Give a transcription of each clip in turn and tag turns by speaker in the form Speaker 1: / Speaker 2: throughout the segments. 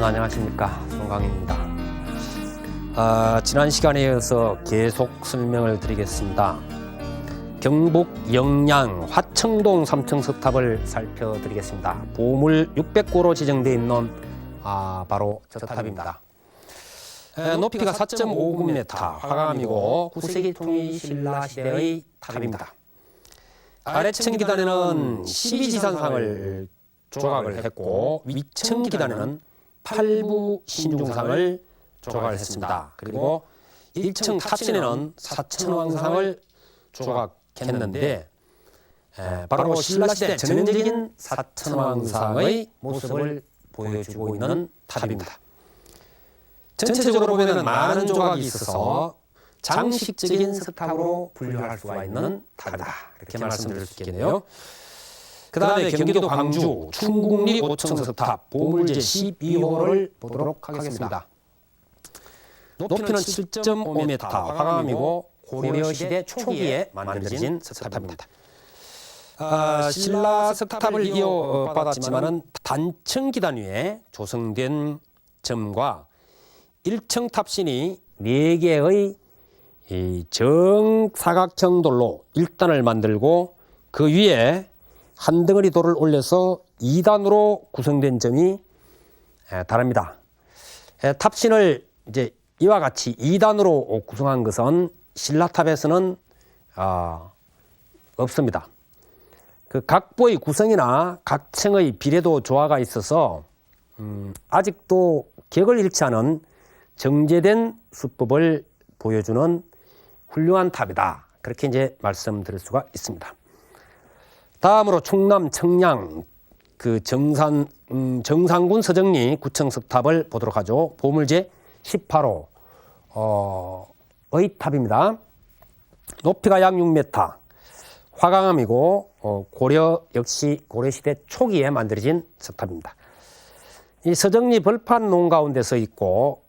Speaker 1: 여러분 안녕하십니까 송강입니다. 아, 지난 시간에 이어서 계속 설명을 드리겠습니다. 경북 영양 화청동 3층 석탑을 살펴드리겠습니다. 보물 600고로 지정되어 있는 아, 바로 저 탑입니다. 에, 높이가 4.59m, 화감이고 9세기 통일 신라 시대의 탑입니다. 아래층 기단에는 12지산상을 조각을 했고 위층 기단에는 8부 신중상을 조각을 했습니다. 그리고 1층 탑신에는 사천왕상을 조각했는데 에, 바로 신라시대 전형적인 사천왕상의 모습을 보여주고 있는 탑입니다. 전체적으로 보면 많은 조각이 있어서 장식적인 석탑으로 분류할 수가 있는 탑이다. 이렇게 말씀드릴 수 있겠네요. 그 다음에 경기도 광주 충국리 5층 석탑 보물제 12호를 보도록 하겠습니다. 높이는 7.5m, 화감이고 고려시대 초기에 만들어진 석탑입니다. 아, 신라 석탑을 이어받았지만은 단층 기단 위에 조성된 점과 1층 탑신이 4개의 이 정사각형 돌로 1단을 만들고 그 위에 한 덩어리 돌을 올려서 2단으로 구성된 점이 에, 다릅니다. 에, 탑신을 이제 이와 같이 2단으로 구성한 것은 신라탑에서는 아, 없습니다. 그 각보의 구성이나 각 층의 비례도 조화가 있어서 음, 아직도 격을 잃지 않은 정제된 수법을 보여주는 훌륭한 탑이다. 그렇게 이제 말씀드릴 수가 있습니다. 다음으로 충남 청양 그 정산 음, 정상군 서정리 구청 석탑을 보도록 하죠. 보물제 18호 어 의 탑입니다. 높이가 약 6m, 화강암이고 어, 고려 역시 고려 시대 초기에 만들어진 석탑입니다. 이 서정리 벌판 농 가운데 서 있고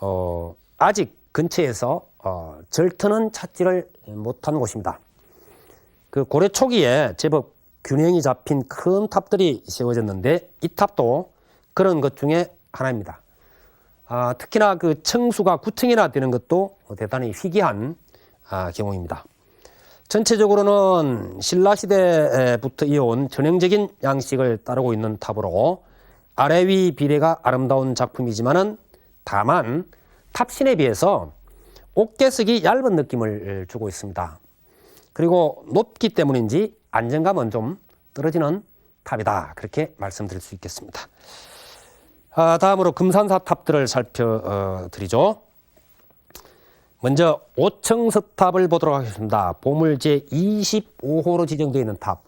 Speaker 1: 어, 아직 근처에서 어, 절터는 찾지를 못한 곳입니다. 그 고려 초기에 제법 균형이 잡힌 큰 탑들이 세워졌는데 이 탑도 그런 것 중에 하나입니다. 아, 특히나 그 층수가 9층이나 되는 것도 대단히 희귀한 아, 경우입니다. 전체적으로는 신라 시대부터 이어온 전형적인 양식을 따르고 있는 탑으로 아래 위 비례가 아름다운 작품이지만은 다만 탑신에 비해서 옥계석이 얇은 느낌을 주고 있습니다. 그리고 높기 때문인지 안정감은 좀 떨어지는 탑이다. 그렇게 말씀드릴 수 있겠습니다. 아, 다음으로 금산사 탑들을 살펴드리죠. 먼저 5층 석탑을 보도록 하겠습니다. 보물제 25호로 지정되어 있는 탑.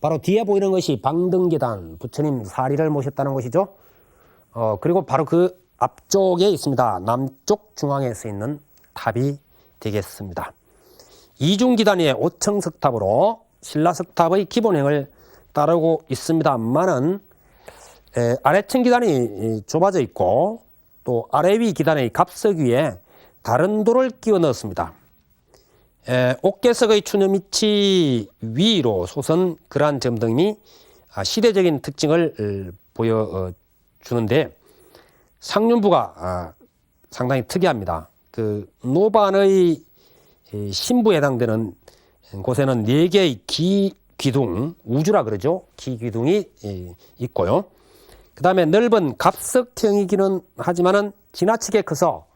Speaker 1: 바로 뒤에 보이는 것이 방등계단, 부처님 사리를 모셨다는 것이죠. 어, 그리고 바로 그 앞쪽에 있습니다. 남쪽 중앙에 서 있는 탑이 되겠습니다. 이중기단의 5층 석탑으로 신라 석탑의 기본형을 따르고 있습니다만은 에, 아래층 기단이 좁아져 있고 또 아래 위 기단의 갑석 위에 다른 돌을 끼워 넣었습니다. 에, 옥계석의 추념 위치 위로 솟은 그러한 점 등이 아, 시대적인 특징을 보여주는데 상륜부가 아, 상당히 특이합니다. 그 노반의 신부에 해당되는 곳에는 네 개의 기 기둥 우주라 그러죠. 기 기둥이 있고요. 그 다음에 넓은 갑석형이기는 하지만은 지나치게 커서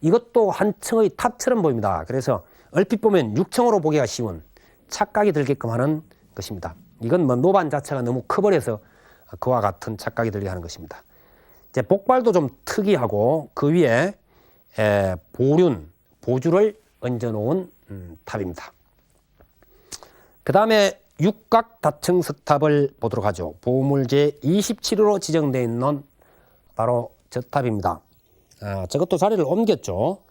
Speaker 1: 이것도 한 층의 탑처럼 보입니다. 그래서 얼핏 보면 6층으로 보기가 쉬운 착각이 들게끔 하는 것입니다. 이건 뭐 노반 자체가 너무 커버려서 그와 같은 착각이 들게 하는 것입니다. 이제 복발도 좀 특이하고 그 위에 에, 보륜, 보주를 얹어 놓은 음, 탑입니다. 그 다음에 육각 다층 석탑을 보도록 하죠. 보물제 27호로 지정되어 있는 바로 저 탑입니다. 아, 저것도 자리를 옮겼죠.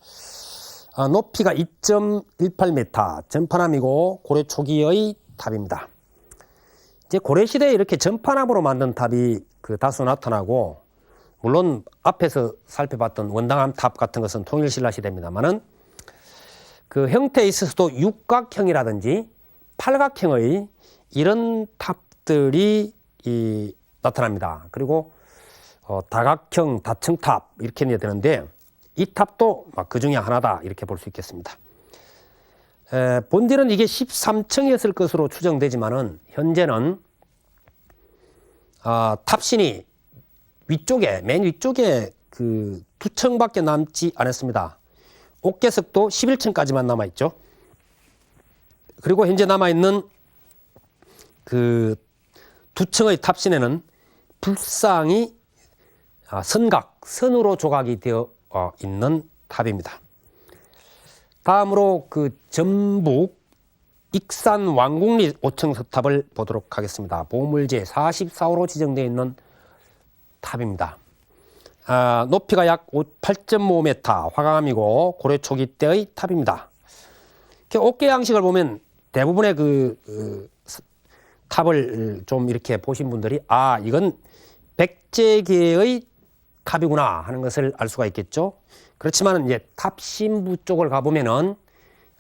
Speaker 1: 아, 높이가 2.18m, 전파남이고 고려 초기의 탑입니다. 이제 고려 시대에 이렇게 전파남으로 만든 탑이 그 다수 나타나고 물론 앞에서 살펴봤던 원당함 탑 같은 것은 통일신라 시대입니다만은 그 형태에 있어서도 육각형이라든지 팔각형의 이런 탑들이 이, 나타납니다. 그리고 어, 다각형 다층탑 이렇게 되는데 이 탑도 그 중에 하나다 이렇게 볼 수 있겠습니다. 에, 본디는 이게 13층이었을 것으로 추정되지만은 현재는 아, 탑신이 위쪽에 맨 위쪽에 그 두 층밖에 남지 않았습니다. 옥계석도 11층까지만 남아 있죠. 그리고 현재 남아 있는 그 두 층의 탑신에는 불상이 아, 선각, 선으로 조각이 되어 어, 있는 탑입니다. 다음으로 그 전북 익산 왕궁리 5층 석탑을 보도록 하겠습니다. 보물제 44호로 지정되어 있는 탑입니다. 아, 높이가 약 8.5m, 화강암이고 고려 초기 때의 탑입니다. 이렇게 어깨 양식을 보면 대부분의 그, 그 스- 탑을 좀 이렇게 보신 분들이 아 이건 백제계의 탑이구나 하는 것을 알 수가 있겠죠. 그렇지만 이제 탑 신부 쪽을 가보면은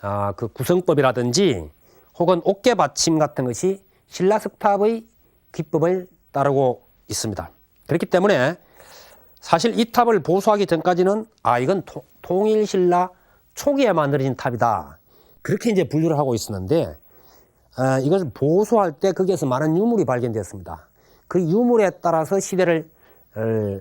Speaker 1: 아, 그 구성법이라든지 혹은 어깨 받침 같은 것이 신라석 탑의 기법을 따르고 있습니다. 그렇기 때문에 사실 이 탑을 보수하기 전까지는 아 이건 통- 통일신라 초기에 만들어진 탑이다 그렇게 이제 분류를 하고 있었는데 아, 이것을 보수할 때 거기에서 많은 유물이 발견되었습니다. 그 유물에 따라서 시대를 어,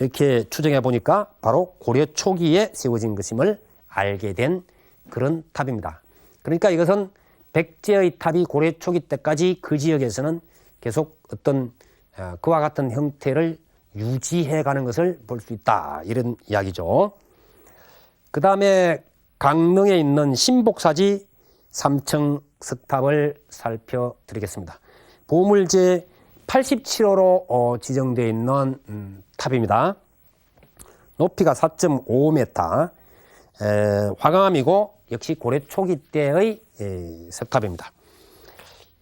Speaker 1: 이렇게 추정해 보니까 바로 고려 초기에 세워진 것임을 알게 된 그런 탑입니다. 그러니까 이것은 백제의 탑이 고려 초기 때까지 그 지역에서는 계속 어떤 어, 그와 같은 형태를 유지해 가는 것을 볼 수 있다. 이런 이야기죠. 그 다음에 강릉에 있는 신복사지 3층 석탑을 살펴드리겠습니다. 보물제 87호로 어, 지정되어 있는 음, 탑입니다. 높이가 4.5m, 에, 화강암이고 역시 고려 초기 때의 에, 석탑입니다.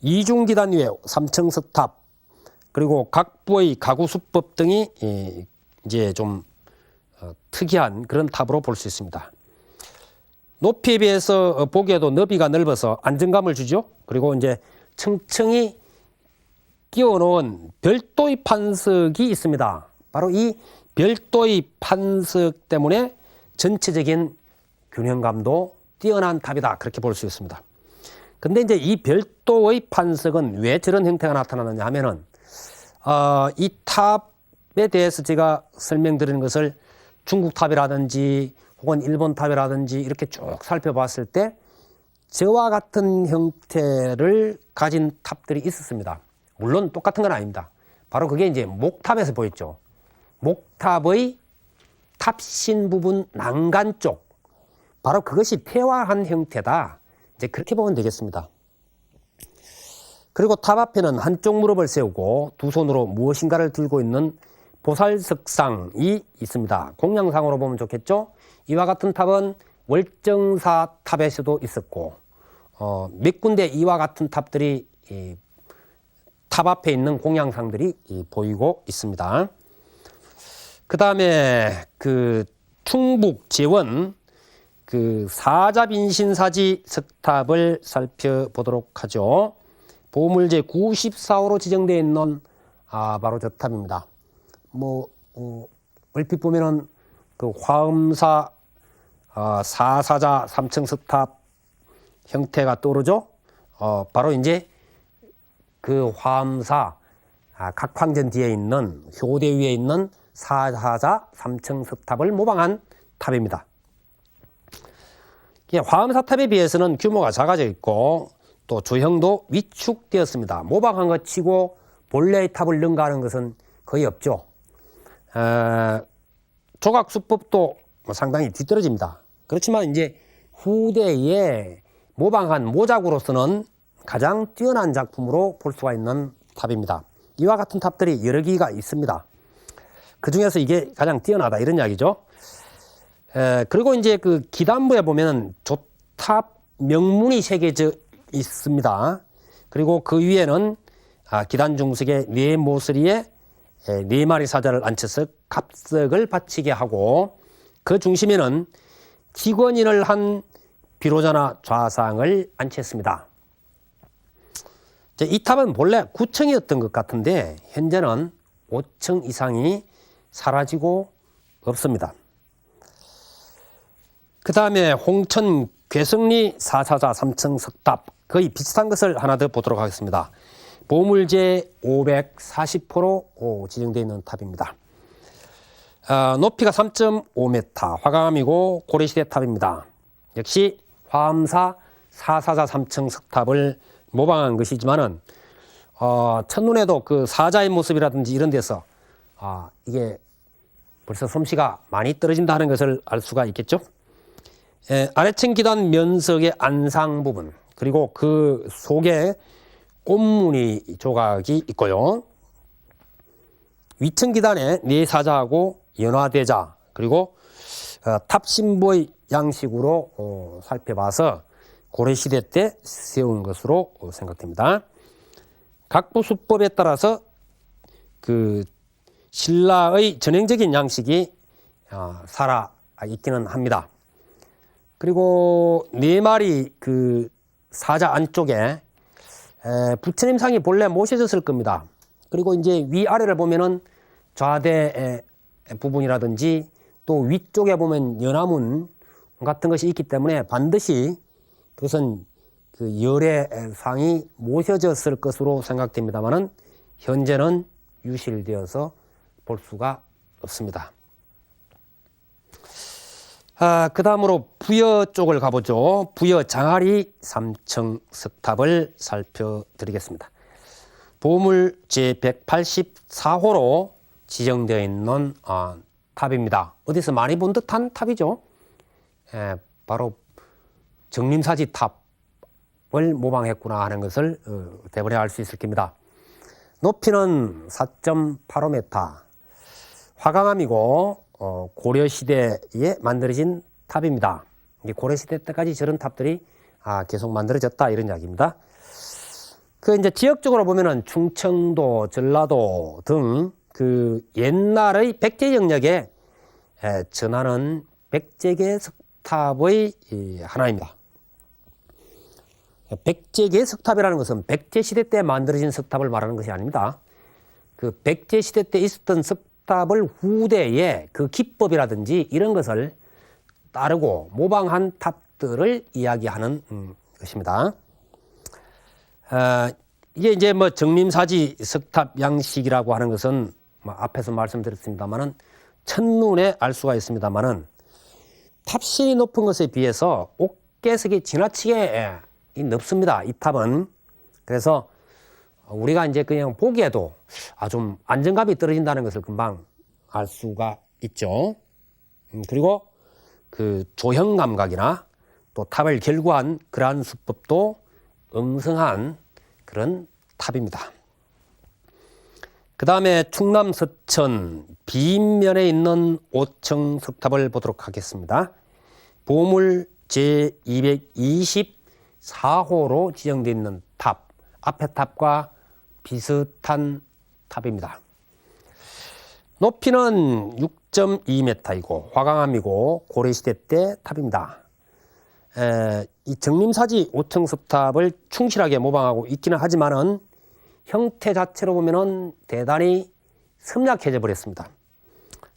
Speaker 1: 이중기단 위에 3층 석탑 그리고 각부의 가구 수법 등이 에, 이제 좀 어, 특이한 그런 탑으로 볼 수 있습니다. 높이에 비해서 어, 보기에도 너비가 넓어서 안정감을 주죠. 그리고 이제 층층이 끼워 놓은 별도의 판석이 있습니다. 바로 이 별도의 판석 때문에 전체적인 균형감도 뛰어난 탑이다. 그렇게 볼 수 있습니다. 근데 이제 이 별도의 판석은 왜 저런 형태가 나타나느냐 하면은, 어, 이 탑에 대해서 제가 설명드리는 것을 중국 탑이라든지 혹은 일본 탑이라든지 이렇게 쭉 살펴봤을 때 저와 같은 형태를 가진 탑들이 있었습니다. 물론 똑같은 건 아닙니다. 바로 그게 이제 목탑에서 보였죠. 목탑의 탑신 부분 난간 쪽. 바로 그것이 폐화한 형태다. 이제 그렇게 보면 되겠습니다. 그리고 탑 앞에는 한쪽 무릎을 세우고 두 손으로 무엇인가를 들고 있는 보살석상이 있습니다. 공양상으로 보면 좋겠죠? 이와 같은 탑은 월정사 탑에서도 있었고, 어, 몇 군데 이와 같은 탑들이 이, 탑 앞에 있는 공양상들이 이, 보이고 있습니다. 그 다음에 그 충북 제원 그 사자빈신사지 석탑을 살펴보도록 하죠. 보물제 94호로 지정되어 있는 아 바로 저 탑입니다. 뭐 어, 얼핏 보면은 그 화엄사 아, 사사자 삼층 석탑 형태가 떠오르죠. 어, 바로 이제 그 화엄사 아, 각황전 뒤에 있는 효대 위에 있는 사사자 삼층 석탑을 모방한 탑입니다. 예, 화엄사탑에 비해서는 규모가 작아져 있고 또 조형도 위축되었습니다. 모방한 것 치고 본래의 탑을 능가하는 것은 거의 없죠. 에, 조각 수법도 뭐 상당히 뒤떨어집니다. 그렇지만 이제 후대에 모방한 모작으로서는 가장 뛰어난 작품으로 볼 수가 있는 탑입니다. 이와 같은 탑들이 여러 개가 있습니다. 그 중에서 이게 가장 뛰어나다 이런 이야기죠. 에, 그리고 이제 그 기단부에 보면은 조탑 명문이 새겨져 있습니다. 그리고 그 위에는 아, 기단 중석에 네 모서리에 에, 네 마리 사자를 앉혀서 갑석을 바치게 하고 그 중심에는 직원인을 한 비로자나 좌상을 앉혔습니다. 이 탑은 본래 9층이었던 것 같은데 현재는 5층 이상이 사라지고 없습니다. 그 다음에 홍천 괴성리 4사자 3층 석탑 거의 비슷한 것을 하나 더 보도록 하겠습니다. 보물제 540호로 지정되어 있는 탑입니다. 어, 높이가 3.5m, 화강암이고 고려시대 탑입니다. 역시 화암사 4사자 3층 석탑을 모방한 것이지만은 어, 첫눈에도 그 사자의 모습이라든지 이런 데서 아, 이게 벌써 솜씨가 많이 떨어진다는 것을 알 수가 있겠죠. 에, 아래층 기단 면석의 안상 부분 그리고 그 속에 꽃무늬 조각이 있고요. 위층 기단에 네 사자하고 연화대자 그리고 어, 탑신보의 양식으로 어, 살펴봐서 고려시대 때 세운 것으로 어, 생각됩니다. 각부 수법에 따라서 그 신라의 전형적인 양식이 어, 살아 있기는 합니다. 그리고 네 마리 그 사자 안쪽에 에, 부처님상이 본래 모셔졌을 겁니다. 그리고 이제 위아래를 보면은 좌대 부분이라든지 또 위쪽에 보면 연화문 같은 것이 있기 때문에 반드시 그것은 그 열애상이 모셔졌을 것으로 생각됩니다만은 현재는 유실되어서 볼 수가 없습니다. 아, 그 다음으로 부여 쪽을 가보죠. 부여 장아리 3층 석탑을 살펴드리겠습니다. 보물 제184호로 지정되어 있는 어, 탑입니다. 어디서 많이 본 듯한 탑이죠. 예, 바로 정림사지 탑을 모방했구나 하는 것을 어, 대번에 알 수 있을 겁니다. 높이는 4.85m, 화강암이고 어, 고려 시대에 만들어진 탑입니다. 고려 시대 때까지 저런 탑들이 아, 계속 만들어졌다 이런 이야기입니다. 그 이제 지역적으로 보면은 충청도, 전라도 등 그 옛날의 백제 영역에 에, 전하는 백제계 석탑의 이, 하나입니다. 백제계 석탑이라는 것은 백제 시대 때 만들어진 석탑을 말하는 것이 아닙니다. 그 백제 시대 때 있었던 석 탑을 후대에 그 기법이라든지 이런 것을 따르고 모방한 탑들을 이야기하는 음, 것입니다. 어, 이게 이제 뭐 정림사지 석탑 양식이라고 하는 것은 뭐 앞에서 말씀드렸습니다만은 첫눈에 알 수가 있습니다만은 탑신이 높은 것에 비해서 옥계석이 지나치게 예, 이 높습니다. 이 탑은 그래서 우리가 이제 그냥 보기에도 아 좀 안정감이 떨어진다는 것을 금방 알 수가 있죠. 음, 그리고 그 조형 감각이나 또 탑을 결구한 그러한 수법도 음성한 그런 탑입니다. 그 다음에 충남 서천 비인면에 있는 5층 석탑을 보도록 하겠습니다. 보물 제224호로 지정되어 있는 탑, 앞에 탑과 비슷한 탑입니다. 높이는 6.2m이고 화강암이고 고려시대 때 탑입니다. 에, 이 정림사지 5층 석탑을 충실하게 모방하고 있기는 하지만은 형태 자체로 보면은 대단히 섬약해져 버렸습니다.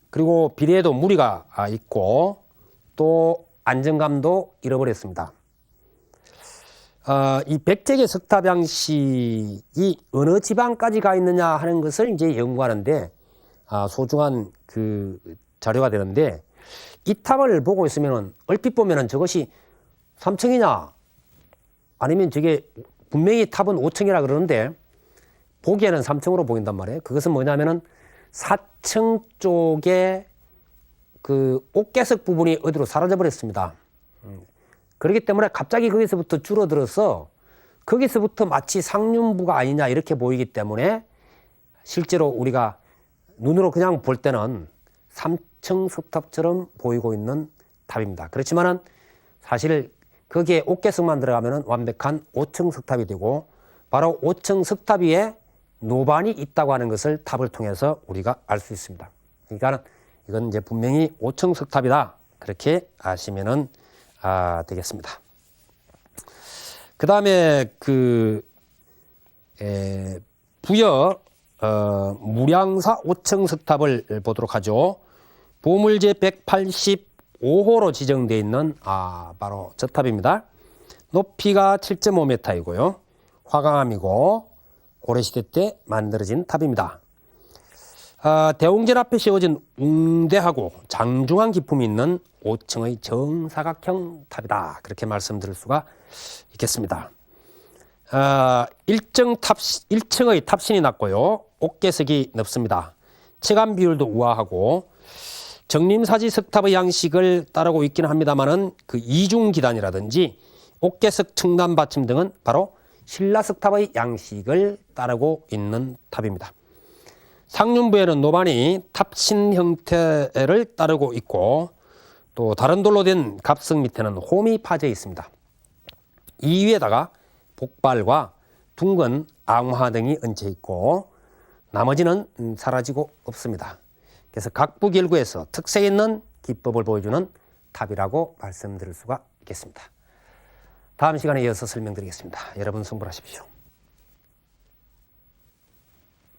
Speaker 1: 그리고 비례에도 무리가 아, 있고 또 안정감도 잃어버렸습니다. 어, 이 백제계 석탑 양식이 어느 지방까지 가 있느냐 하는 것을 이제 연구하는데 아, 소중한 그 자료가 되는데 이 탑을 보고 있으면은 얼핏 보면은 저것이 3층이냐 아니면 저게 분명히 탑은 5층이라 그러는데 보기에는 3층으로 보인단 말이에요. 그것은 뭐냐면은 4층 쪽에 그 옥계석 부분이 어디로 사라져 버렸습니다. 음. 그렇기 때문에 갑자기 거기서부터 줄어들어서 거기서부터 마치 상륜부가 아니냐 이렇게 보이기 때문에 실제로 우리가 눈으로 그냥 볼 때는 3층 석탑처럼 보이고 있는 탑입니다. 그렇지만은 사실 거기에 옥계석만 들어가면 완벽한 5층 석탑이 되고 바로 5층 석탑 위에 노반이 있다고 하는 것을 탑을 통해서 우리가 알 수 있습니다. 그러니까 이건 이제 분명히 5층 석탑이다. 그렇게 아시면은 아, 되겠습니다. 그 다음에 그 에, 부여 어, 무량사 5층 석탑을 보도록 하죠. 보물제 185호로 지정되어 있는 아 바로 저 탑입니다. 높이가 7.5m이고요. 화강암이고 고려시대 때 만들어진 탑입니다. 아, 대웅전 앞에 세워진 웅대하고 장중한 기품이 있는 5층의 정사각형 탑이다. 그렇게 말씀드릴 수가 있겠습니다. 아, 1층 탑, 1층의 탑신이 낮고요. 옥계석이 넓습니다. 체감 비율도 우아하고 정림사지 석탑의 양식을 따르고 있기는 합니다만은 그 이중 기단이라든지 옥계석 층단 받침 등은 바로 신라 석탑의 양식을 따르고 있는 탑입니다. 상륜부에는 노반이 탑신 형태를 따르고 있고 또 다른 돌로 된 갑석 밑에는 홈이 파져 있습니다. 이 위에다가 복발과 둥근 앙화 등이 얹혀 있고 나머지는 음, 사라지고 없습니다. 그래서 각부결구에서 특색 있는 기법을 보여주는 탑이라고 말씀드릴 수가 있겠습니다. 다음 시간에 이어서 설명드리겠습니다. 여러분 승부하십시오.